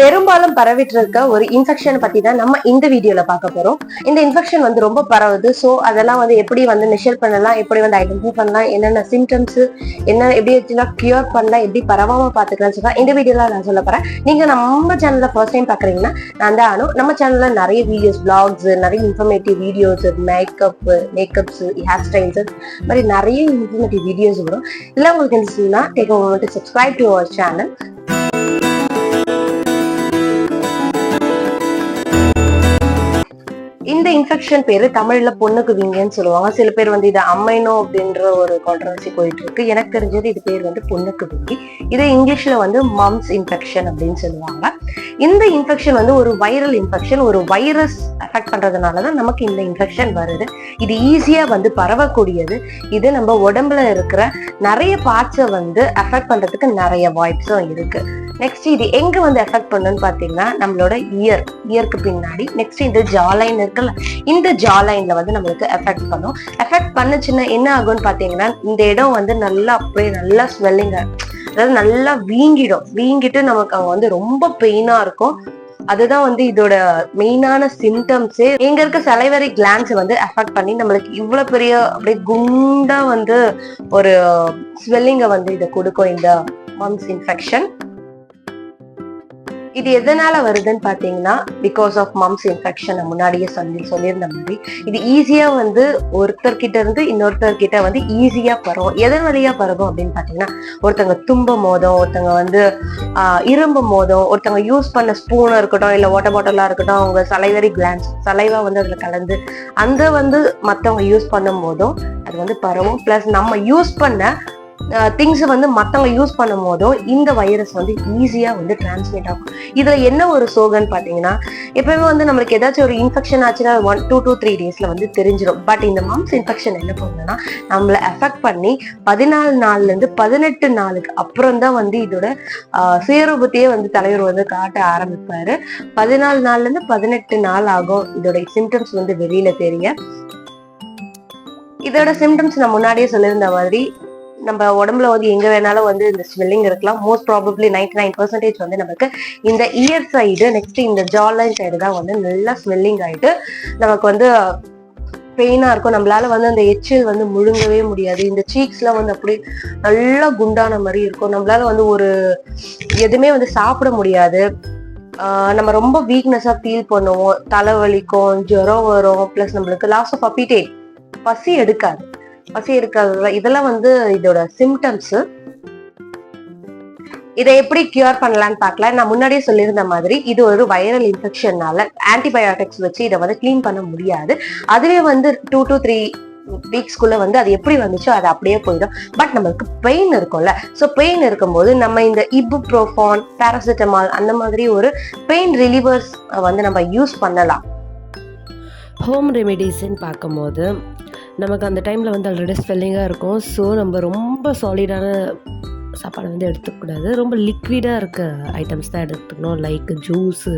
பெரும்பாலும் பரவிட்டு இருக்க ஒரு இன்ஃபெக்ஷன் பத்தி தான் நம்ம இந்த வீடியோல பார்க்க போறோம். இந்த இன்ஃபெக்ஷன் வந்து ரொம்ப பரவுது. ஸோ அதெல்லாம் வந்து எப்படி வந்து மெஷர் பண்ணலாம்? எப்படி வந்து ஐடென்டிஃபை பண்ணலாம்? என்னென்ன சிம்டம்ஸ் என்ன எப்படி வச்சுலாம் கியூர் பண்ணலாம்? எப்படி பரவாம பாத்துக்கலாம்னு சொல்லலாம் இந்த வீடியோல நான் சொல்ல போறேன். நீங்க நம்ம சேனல்ல ஃபர்ஸ்ட் டைம் பாக்குறீங்கன்னா நான் தான் ஆனும் நம்ம சேனல்ல நிறைய வீடியோஸ் பிளாக்ஸ் நிறைய informative videos makeup makeups hair styles மாதிரி நிறைய இன்ஃபர்மேட்டிவ் வீடியோஸ் வரும். இல்லை உங்களுக்கு இருந்துச்சுன்னா take over subscribe to our channel இந்த இன்ஃபெக்ஷன் பேரு தமிழ்ல பொண்ணுக்கு விங்கன்னு சொல்லுவாங்க. சில பேர் வந்து இது அம்மைனோ அப்படின்ற ஒரு கான்ட்ரவர்சி போயிட்டு இருக்கு. எனக்கு தெரிஞ்சது இது பேர் வந்து பொண்ணுக்கு விங்கி. இதை இங்கிலீஷ்ல வந்து மம்ஸ் இன்ஃபெக்ஷன் அப்படின்னு சொல்லுவாங்க. இந்த இன்ஃபெக்ஷன் வந்து ஒரு வைரல் இன்ஃபெக்ஷன் ஒரு வைரஸ் அஃபெக்ட் பண்றதுனாலதான் நமக்கு இந்த இன்ஃபெக்ஷன் வருது. இது ஈஸியா வந்து பரவக்கூடியது. இது நம்ம உடம்புல இருக்கிற நிறைய பார்ட்ஸை வந்து அஃபெக்ட் பண்றதுக்கு நிறைய வாய்ப்ஸும் இருக்கு. நெக்ஸ்ட் இது எங்க வந்து அஃபெக்ட் பண்ணுன்னு பாத்தீங்கன்னா நம்மளோட இயர் இயருக்கு பின்னாடி. நெக்ஸ்ட் இந்த ஜாலைன் இருக்குல்ல இந்த ஜாலைன்ல வந்து நம்மளுக்கு எஃபெக்ட் பண்ணும். எஃபெக்ட் பண்ணுச்சுன்னா என்ன ஆகும்னு பாத்தீங்கன்னா இந்த இடம் வந்து நல்லா அப்படியே நல்லா ஸ்வெல்லிங் அதாவது நல்லா வீங்கிடும். வீங்கிட்டு நமக்கு அங்க வந்து ரொம்ப பெயினா இருக்கும். அதுதான் வந்து இதோட மெயினான சிம்டம்ஸே எங்க இருக்க சலைவரி கிளான்ஸ் வந்து அஃபெக்ட் பண்ணி நம்மளுக்கு இவ்வளவு பெரிய அப்படியே குண்டா வந்து ஒரு ஸ்வெல்லிங்கை வந்து இதை கொடுக்கும் இந்த மம்ஸ் இன்ஃபெக்ஷன் இது எதனால வருதுன்னு பாத்தீங்கன்னா பிகாஸ் ஆஃப் மம்ஸ் இன்ஃபெக்ஷன் முன்னாடியே சொல்லி சொல்லியிருந்த மாதிரி. இது ஈஸியா வந்து ஒருத்தர்கிட்ட இருந்து இன்னொருத்தர்கிட்ட வந்து ஈஸியா பரவும். எதன் வழியா பரவும் அப்படின்னு பாத்தீங்கன்னா ஒருத்தங்க தும்ப மோதம் ஒருத்தங்க வந்து ஆஹ் மோதம் போதும் ஒருத்தவங்க யூஸ் பண்ண ஸ்பூனா இருக்கட்டும் இல்ல வாட்டர் பாட்டிலா இருக்கட்டும் அவங்க சலைவரி கிளான்ஸ் சலைவா வந்து அதுல கலந்து அந்த வந்து மத்தவங்க யூஸ் பண்ணும் போதும் அது வந்து பரவும். பிளஸ் நம்ம யூஸ் பண்ண திங்ஸ் வந்து மற்றவங்க யூஸ் பண்ணும் போதும் இந்த வைரஸ் வந்து ஈஸியாக வந்து டிரான்ஸ்மிட் ஆகும். இதில் என்ன ஒரு சோகன்னு பார்த்தீங்கன்னா எப்பவுமே வந்து நம்மளுக்கு ஏதாச்சும் ஒரு இன்ஃபெக்ஷன் ஆச்சுன்னா ஒன் டூ டூ த்ரீ டேஸில் வந்து தெரிஞ்சிடும் பட் இந்த மம்ஸ் இன்ஃபெக்ஷன் என்ன பண்ணுன்னா நம்மள எஃபெக்ட் பண்ணி பதினாலு நாள்ல இருந்து பதினெட்டு நாளுக்கு அப்புறம் தான் வந்து இதோட ஆஹ் சுயரூபத்தையே வந்து தலைவர் வந்து காட்ட ஆரம்பிப்பாரு. பதினாலு நாள்ல இருந்து பதினெட்டு நாள் ஆகும் இதோட சிம்டம்ஸ் வந்து வெளியில் தெரிய. இதோட சிம்டம்ஸ் நான் முன்னாடியே சொல்லியிருந்த மாதிரி நம்ம உடம்புல வந்து எங்க வேணாலும் வந்து இந்த ஸ்வெல்லிங் இருக்கலாம். Most probably ninety nine percentage வந்து நமக்கு இந்த இயர் சைடு நெக்ஸ்ட் இந்த ஜாலைன் சைடு தான் வந்து நல்லா ஸ்வெல்லிங் ஆயிட்டு நமக்கு வந்து பெயினா இருக்கும். நம்மளால வந்து அந்த எச்சில் வந்து முழுங்கவே முடியாது. இந்த சீக்ஸ்லாம் வந்து அப்படி நல்லா குண்டான மாதிரி இருக்கும். நம்மளால வந்து ஒரு எதுவுமே வந்து சாப்பிட முடியாது. நம்ம ரொம்ப வீக்னஸா ஃபீல் பண்ணுவோம். தலைவலிக்கும் ஜுரம் வரும். ப்ளஸ் நம்மளுக்கு லாஸ் ஆஃப் அப்பிட்டே பசி எடுக்காது. பசி இருக்கிறது இதெல்லாம் வந்து இதோட சிம்டம்ஸ் இதை எப்படி கியூர் பண்ணலான்னு பார்க்கலாம் நான் முன்னாடியே சொல்லியிருந்த மாதிரி இது ஒரு வைரல் இன்ஃபெக்ஷன்னால ஆன்டிபயோட்டிக்ஸ் வச்சு இதை வந்து க்ளீன் பண்ண முடியாது. அதுவே வந்து டூ டு த்ரீ வீக்ஸ்க்குள்ள வந்து அது எப்படி வந்துச்சோ அது அப்படியே போயிடும். பட் நம்மளுக்கு பெயின் இருக்கும்ல. ஸோ பெயின் இருக்கும்போது நம்ம இந்த இபு ப்ரோஃபான் பேராசிட்டமால் அந்த மாதிரி ஒரு பெயின் ரிலீவர்ஸ் வந்து நம்ம யூஸ் பண்ணலாம். ஹோம் ரெமிடிஸ்ன்னு பார்க்கும்போது நமக்கு அந்த டைமில் வந்து ஆல்ரெடி ஸ்வெல்லிங்காக இருக்கும். ஸோ நம்ம ரொம்ப சாலிடான சாப்பாடு வந்து எடுத்துக்கூடாது ரொம்ப லிக்விடாக இருக்க ஐட்டம்ஸ் தான் எடுத்துக்கணும். லைக் ஜூஸு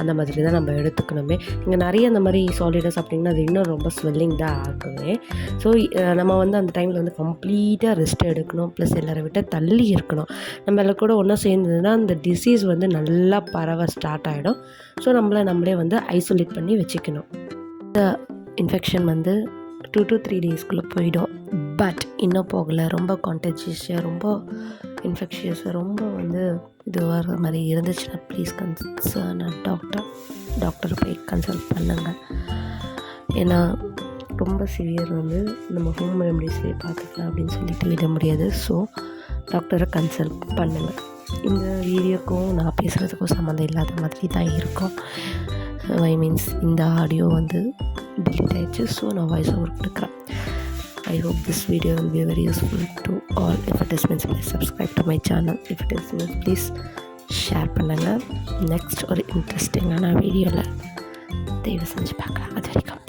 அந்த மாதிரி தான் நம்ம எடுத்துக்கணுமே. இங்கே நிறைய அந்த மாதிரி சாலிடாக சாப்பிட்டிங்கன்னா அது இன்னும் ரொம்ப ஸ்வெல்லிங் தான் ஆகுமே. ஸோ நம்ம வந்து அந்த டைமில் வந்து கம்ப்ளீட்டாக ரெஸ்ட் எடுக்கணும். ப்ளஸ் எல்லாரை விட்டு தள்ளி இருக்கணும். நம்ம எல்லாம் கூட ஒன்றா சேர்ந்ததுன்னா அந்த டிசீஸ் வந்து நல்லா பரவ ஸ்டார்ட் ஆகிடும் ஸோ நம்மளை நம்மளே வந்து ஐசோலேட் பண்ணி வச்சுக்கணும். இன்ஃபெக்ஷன் வந்து டூ டு த்ரீ டேஸ்க்குள்ளே போயிடும். பட் இன்னும் போகலை. ரொம்ப கான்டஜியஸாக ரொம்ப இன்ஃபெக்ஷியஸாக ரொம்ப வந்து இது வர மாதிரி இருந்துச்சுன்னா ப்ளீஸ் கன்சர்ன் டாக்டர் டாக்டர் போய் கன்சல்ட் பண்ணுங்கள் ஏன்னா ரொம்ப சிவியர் வந்து நம்ம ஹோம் ரெமடிஸ்லேயே பார்த்துக்கலாம் அப்படின்னு சொல்லிட்டு விட முடியாது. ஸோ டாக்டரை கன்சல்ட் பண்ணுங்கள் இந்த வீடியோக்கும் நான் பேசுகிறதுக்கும் சம்மந்தம் இல்லாத மாதிரி தான் இருக்கும். ஐ மீன்ஸ் இந்த ஆடியோ வந்து delete ஆயிடுச்சு ஸோ நான் வாய்ஸ் ஓவர் கொடுக்குறேன் I hope this video will be very useful to all if it is means please subscribe to my channel if it is means please share பண்ணுங்கள் next ஒரு இன்ட்ரெஸ்டிங்கான வீடியோவில் தயவு செஞ்சு பார்க்கலாம். அது வரைக்கும்